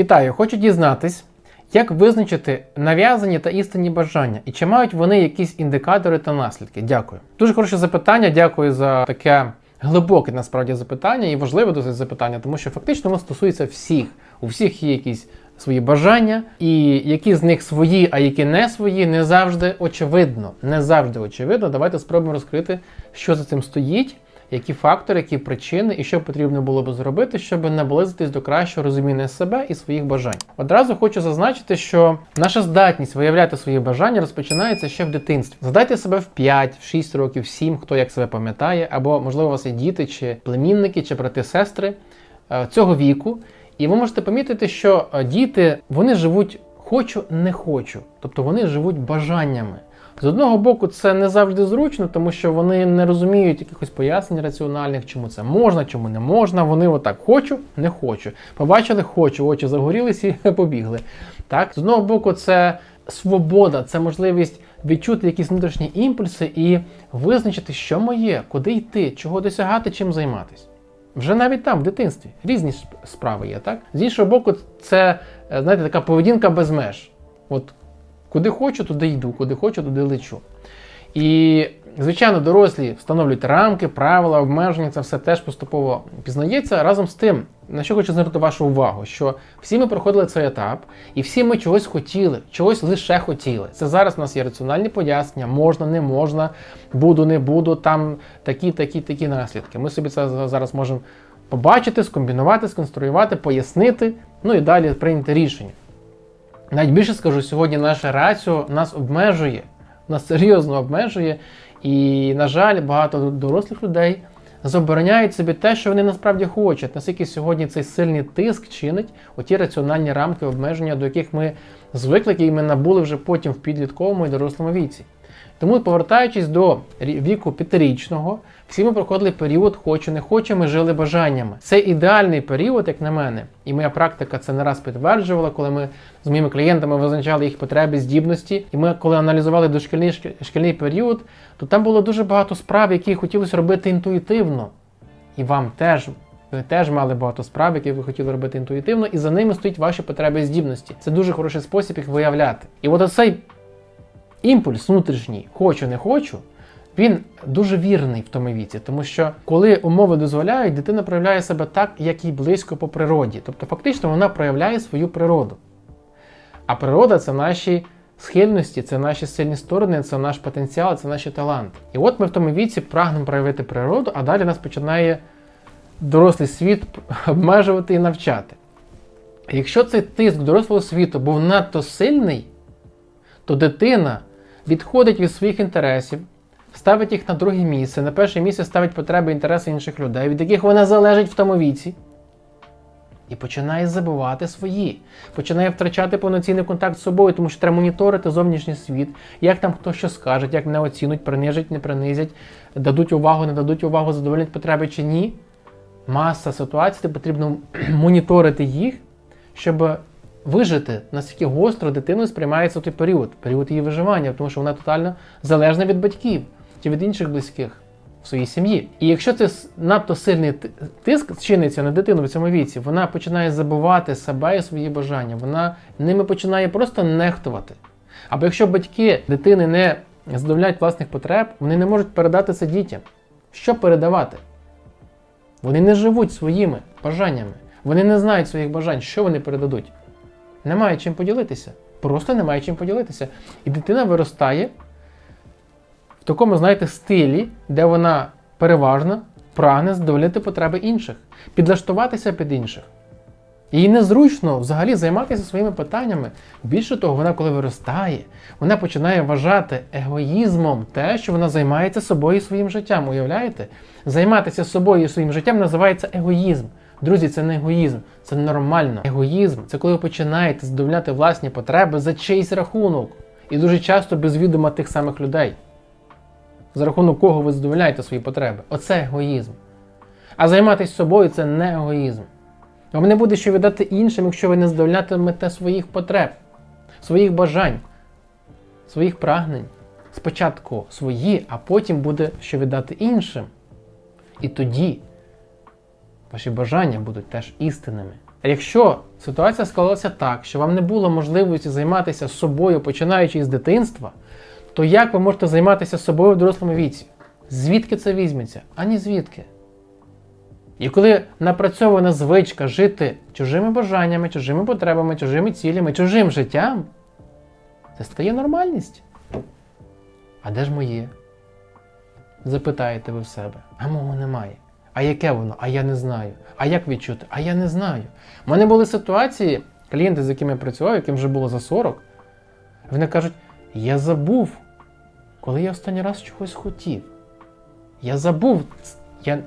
Вітаю! Хочу дізнатись, як визначити нав'язані та істинні бажання, і чи мають вони якісь індикатори та наслідки? Дякую. Дуже хороше запитання. Дякую за таке глибоке насправді запитання і важливе досить запитання, тому що фактично воно стосується всіх. У всіх є якісь свої бажання, і які з них свої, а які не свої, не завжди очевидно. Не завжди очевидно. Давайте спробуємо розкрити, що за цим стоїть які фактори, які причини і що потрібно було би зробити, щоб наблизитись до кращого розуміння себе і своїх бажань. Одразу хочу зазначити, що наша здатність виявляти свої бажання розпочинається ще в дитинстві. Задайте себе в 5, в 6 років, в 7, хто як себе пам'ятає, або можливо у вас є діти, чи племінники, чи брати-сестри е, цього віку. І ви можете помітити, що е, діти вони живуть хочу, не хочу, тобто вони живуть бажаннями. З одного боку, це не завжди зручно, тому що вони не розуміють якихось пояснень раціональних, чому це можна, чому не можна. Вони отак хочу, не хочу. Побачили, хочу, очі загорілись і побігли. Так, з одного боку, це свобода, це можливість відчути якісь внутрішні імпульси і визначити, що моє, куди йти, чого досягати, чим займатися. Вже навіть там, в дитинстві, різні справи є, так? З іншого боку, це е, знаєте, така поведінка без меж. От Куди хочу, туди йду, куди хочу, туди лечу. І, звичайно, дорослі встановлюють рамки, правила, обмеження, це все теж поступово пізнається. Разом з тим, на що хочу звернути вашу увагу, що всі ми проходили цей етап, і всі ми чогось хотіли, чогось лише хотіли. Це зараз у нас є раціональні пояснення, можна, не можна, буду, не буду, там такі, такі, такі наслідки. Ми собі це зараз можемо побачити, скомбінувати, сконструювати, пояснити, ну і далі прийняти рішення. Навіть більше скажу, сьогодні наша раціо нас обмежує, нас серйозно обмежує, і, на жаль, багато дорослих людей забороняють собі те, що вони насправді хочуть. Наскільки сьогодні цей сильний тиск чинить оті раціональні рамки обмеження, до яких ми звикли, які ми набули вже потім в підлітковому і дорослому віці. Тому, повертаючись до віку п'ятирічного, всі ми проходили період хочу, не хочу, ми жили бажаннями. Це ідеальний період, як на мене, і моя практика це не раз підтверджувала, коли ми з моїми клієнтами визначали їх потреби, здібності. І ми, коли аналізували дошкільний шкільний період, то там було дуже багато справ, які хотілося робити інтуїтивно. І вам теж. Ви теж мали багато справ, які ви хотіли робити інтуїтивно, і за ними стоять ваші потреби і здібності. Це дуже хороший спосіб їх виявляти. І от оцей імпульс внутрішній хочу, не хочу, він дуже вірний в тому віці, тому що коли умови дозволяють, дитина проявляє себе так, як їй близько по природі. Тобто, фактично, вона проявляє свою природу. А природа це наші схильності, це наші сильні сторони, це наш потенціал, це наші таланти. І от ми в тому віці прагнемо проявити природу, а далі нас починає дорослий світ обмежувати і навчати. Якщо цей тиск дорослого світу був надто сильний, то дитина відходить від своїх інтересів, ставить їх на друге місце, на перше місце ставить потреби інтереси інших людей, від яких вона залежить в тому віці. І починає забувати свої, починає втрачати повноцінний контакт з собою, тому що треба моніторити зовнішній світ, як там хто що скаже, як мене оцінуть, принижать, не принизять, дадуть увагу, не дадуть увагу, задовольнять потреби чи ні. Маса ситуацій, де потрібно моніторити їх, щоб вижити, наскільки гостро дитиною сприймається той період, період її виживання, тому що вона тотально залежна від батьків чи від інших близьких в своїй сім'ї. І якщо це надто сильний тиск чиниться на дитину в цьому віці, вона починає забувати себе і свої бажання, вона ними починає просто нехтувати. Або якщо батьки дитини не задовольняють власних потреб, вони не можуть передати це дітям. Що передавати? Вони не живуть своїми бажаннями. Вони не знають своїх бажань, що вони передадуть. Немає чим поділитися. Просто немає чим поділитися. І дитина виростає в такому, знаєте, стилі, де вона переважно прагне задовольнити потреби інших, підлаштуватися під інших. Їй незручно взагалі займатися своїми питаннями. Більше того, вона, коли виростає, вона починає вважати егоїзмом те, що вона займається собою і своїм життям. Уявляєте? Займатися собою і своїм життям називається егоїзм. Друзі, це не егоїзм, це нормально. Егоїзм це коли ви починаєте задовольняти власні потреби за чийсь рахунок. І дуже часто без відома тих самих людей. За рахунок кого ви задовольняєте свої потреби. Оце егоїзм. А займатися собою це не егоїзм. Вам не буде що віддати іншим, якщо ви не задовольнятимете своїх потреб, своїх бажань, своїх прагнень. Спочатку свої, а потім буде що віддати іншим. І тоді ваші бажання будуть теж істинними. А якщо ситуація склалася так, що вам не було можливості займатися собою, починаючи із дитинства, то як ви можете займатися собою в дорослому віці? Звідки це візьметься? Ані звідки. І коли напрацьована звичка жити чужими бажаннями, чужими потребами, чужими цілями, чужим життям, це стає нормальність. А де ж моє? Запитаєте ви в себе, а мого немає. А яке воно? А я не знаю. А як відчути? А я не знаю. У мене були ситуації, клієнти, з якими я працював, яким вже було за 40, вони кажуть: я забув, коли я останній раз чогось хотів. Я забув. Я...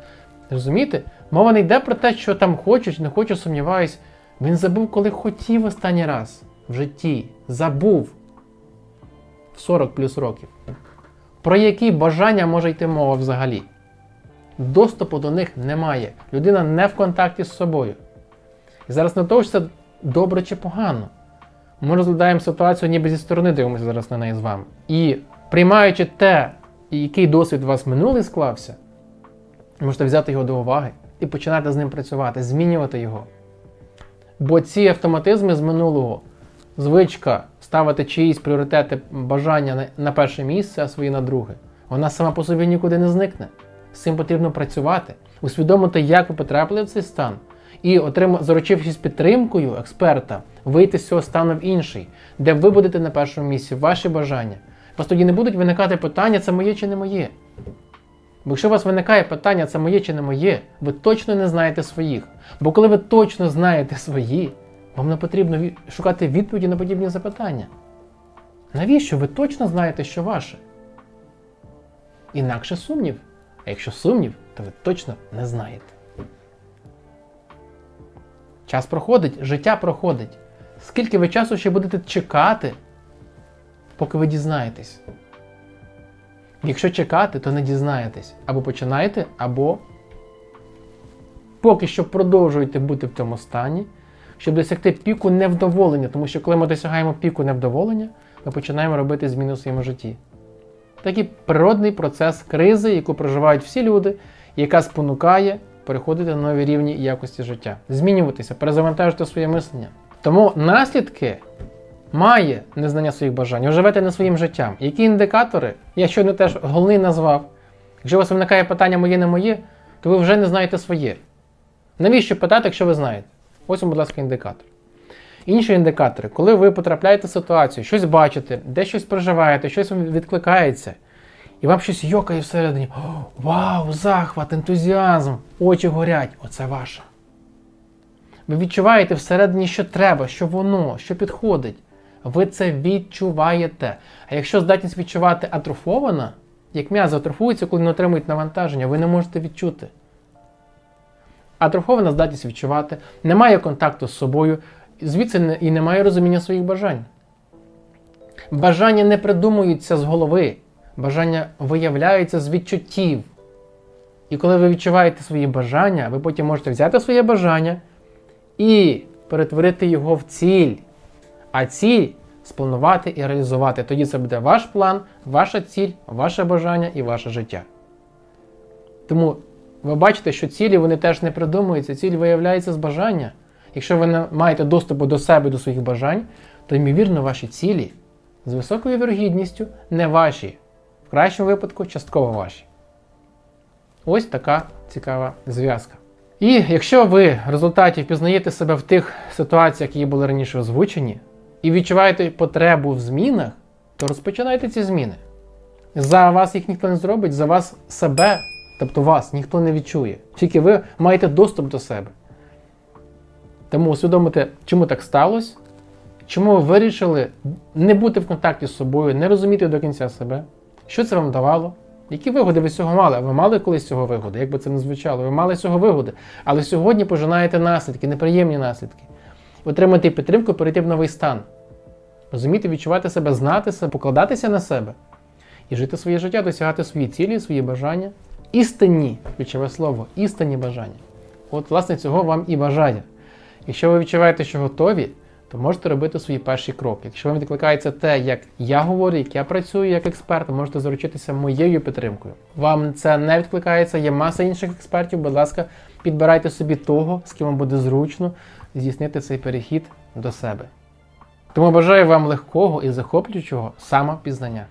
Розумієте? Мова не йде про те, що там хочу чи не хочу, сумніваюсь. Він забув, коли хотів останній раз в житті. Забув. В 40 плюс років. Про які бажання може йти мова взагалі? Доступу до них немає. Людина не в контакті з собою. І зараз не того, що це добре чи погано. Ми розглядаємо ситуацію ніби зі сторони дивимося зараз на неї з вами. І приймаючи те, який досвід у вас минулий склався, можете взяти його до уваги і починати з ним працювати, змінювати його. Бо ці автоматизми з минулого, звичка ставити чиїсь пріоритети, бажання на перше місце, а свої на друге, вона сама по собі нікуди не зникне. З цим потрібно працювати, усвідомити, як ви потрапили в цей стан, і отримав, заручившись підтримкою експерта, вийти з цього стану в інший, де ви будете на першому місці, ваші бажання. У вас тоді не будуть виникати питання, це моє чи не моє. Бо якщо у вас виникає питання, це моє чи не моє, ви точно не знаєте своїх. Бо коли ви точно знаєте свої, вам не потрібно шукати відповіді на подібні запитання. Навіщо ви точно знаєте, що ваше? Інакше сумнів. А якщо сумнів, то ви точно не знаєте. Час проходить, життя проходить. Скільки ви часу ще будете чекати, поки ви дізнаєтесь? Якщо чекати, то не дізнаєтесь. Або починаєте, або поки що продовжуєте бути в цьому стані, щоб досягти піку невдоволення. Тому що коли ми досягаємо піку невдоволення, ми починаємо робити зміни в своєму житті. Такий природний процес кризи, яку проживають всі люди, яка спонукає переходити на нові рівні якості життя, змінюватися, перезавантажити своє мислення. Тому наслідки має незнання своїх бажань. Ви живете не своїм життям. Які індикатори? Я щойно теж головний назвав. Якщо у вас виникає питання моє не моє, то ви вже не знаєте своє. Навіщо питати, якщо ви знаєте? Ось, будь ласка, індикатор. Інші індикатори, коли ви потрапляєте в ситуацію, щось бачите, де щось проживаєте, щось відкликається, і вам щось йокає всередині. Вау, захват, ентузіазм, очі горять. Оце ваше. Ви відчуваєте всередині, що треба, що воно, що підходить. Ви це відчуваєте. А якщо здатність відчувати атрофована, як м'язи атрофуються, коли не отримують навантаження, ви не можете відчути. Атрофована здатність відчувати, немає контакту з собою, звідси і немає розуміння своїх бажань. Бажання не придумуються з голови, бажання виявляються з відчуттів. І коли ви відчуваєте свої бажання, ви потім можете взяти своє бажання і перетворити його в ціль. А ціль спланувати і реалізувати. Тоді це буде ваш план, ваша ціль, ваше бажання і ваше життя. Тому ви бачите, що цілі вони теж не придумуються, ціль виявляється з бажання. Якщо ви не маєте доступу до себе, до своїх бажань, то ймовірно ваші цілі з високою вірогідністю не ваші. В кращому випадку частково ваші. Ось така цікава зв'язка. І якщо ви в результаті впізнаєте себе в тих ситуаціях, які були раніше озвучені, і відчуваєте потребу в змінах, то розпочинайте ці зміни. За вас їх ніхто не зробить, за вас себе, тобто вас, ніхто не відчує. Тільки ви маєте доступ до себе. Тому усвідомити, чому так сталося, чому ви вирішили не бути в контакті з собою, не розуміти до кінця себе, що це вам давало, які вигоди ви з цього мали? Ви мали колись цього вигоди, як би це не звучало, ви мали цього вигоди. Але сьогодні пожинаєте наслідки, неприємні наслідки. Отримати підтримку, перейти в новий стан. Розуміти, відчувати себе, знати себе, покладатися на себе і жити своє життя, досягати свої цілі, свої бажання. Істинні, ключове слово, істинні бажання. От, власне, цього вам і бажання. Якщо ви відчуваєте, що готові, то можете робити свої перші кроки. Якщо вам відкликається те, як я говорю, як я працюю як експерт, можете заручитися моєю підтримкою. Вам це не відкликається, є маса інших експертів. Будь ласка, підбирайте собі того, з ким вам буде зручно, здійснити цей перехід до себе. Тому бажаю вам легкого і захоплюючого самопізнання.